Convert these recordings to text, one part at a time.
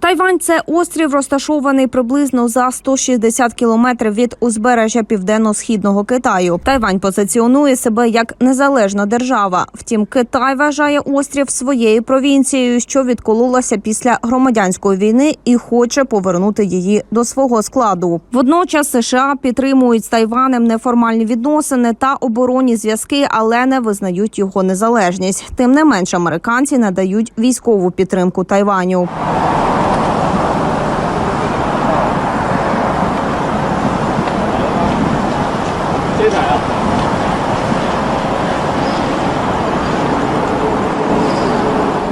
Тайвань це острів, розташований приблизно за 160 кілометрів від узбережжя південно-східного Китаю. Тайвань позиціонує себе як незалежна держава. Втім, Китай вважає острів своєю провінцією, що відкололася після громадянської війни і хоче повернути її до свого складу. Водночас США підтримують з Тайванем неформальні відносини та оборонні зв'язки, але не визнають його незалежність. Тим не менш, американці надають військову підтримку Тайваню.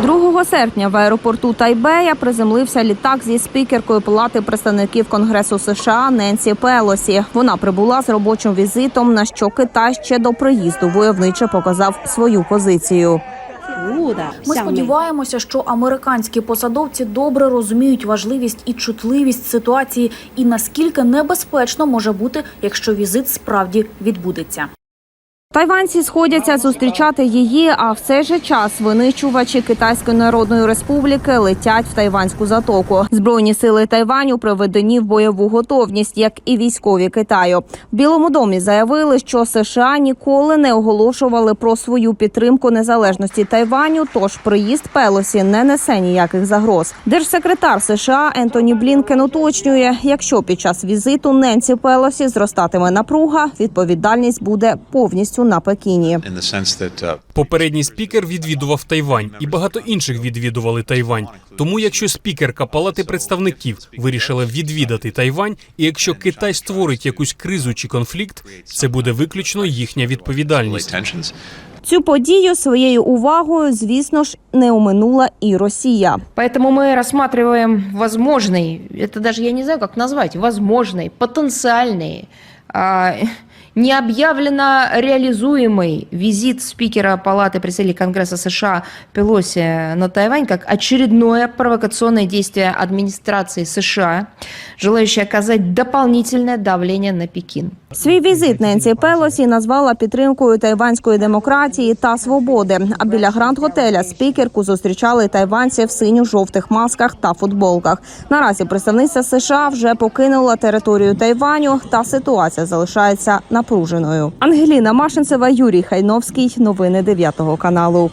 Другого серпня в аеропорту Тайбея приземлився літак зі спікеркою Палати представників Конгресу США Ненсі Пелосі. Вона прибула з робочим візитом, на що Китай ще до приїзду войовниче показав свою позицію. Ми сподіваємося, що американські посадовці добре розуміють важливість і чутливість ситуації, і наскільки небезпечно може бути, якщо візит справді відбудеться. Тайванці сходяться зустрічати її, а в цей же час винищувачі Китайської Народної Республіки летять в Тайванську затоку. Збройні сили Тайваню приведені в бойову готовність, як і військові Китаю. В Білому домі заявили, що США ніколи не оголошували про свою підтримку незалежності Тайваню. Тож приїзд Пелосі не несе ніяких загроз. Держсекретар США Ентоні Блінкен уточнює, якщо під час візиту Ненсі Пелосі зростатиме напруга, відповідальність буде повністю на Пекіні. in the sense that uh, Попередній спікер відвідував Тайвань, і багато інших відвідували Тайвань. Тому, якщо спікерка Палати представників вирішила відвідати Тайвань, і якщо Китай створить якусь кризу чи конфлікт, це буде виключно їхня відповідальність. tensions. Цю подію своєю увагою, звісно ж, не оминула і Росія. Поэтому мы рассматриваем возможный, это даже я не знаю, как назвать, возможный, потенциальный, а, не объявленно реализуемый визит спикера Палаты представителей Конгресса США Пелоси на Тайвань как очередное провокационное действие администрации США, желающее оказать дополнительное давление на Пекин. Свій візит Ненсі Пелосі назвала підтримкою тайванської демократії та свободи. А біля гранд готеля спікерку зустрічали тайванці в синьо-жовтих масках та футболках. Наразі представниця США вже покинула територію Тайваню, та ситуація залишається напруженою. Ангеліна Машинцева, Юрій Хайновський. Новини 9 каналу.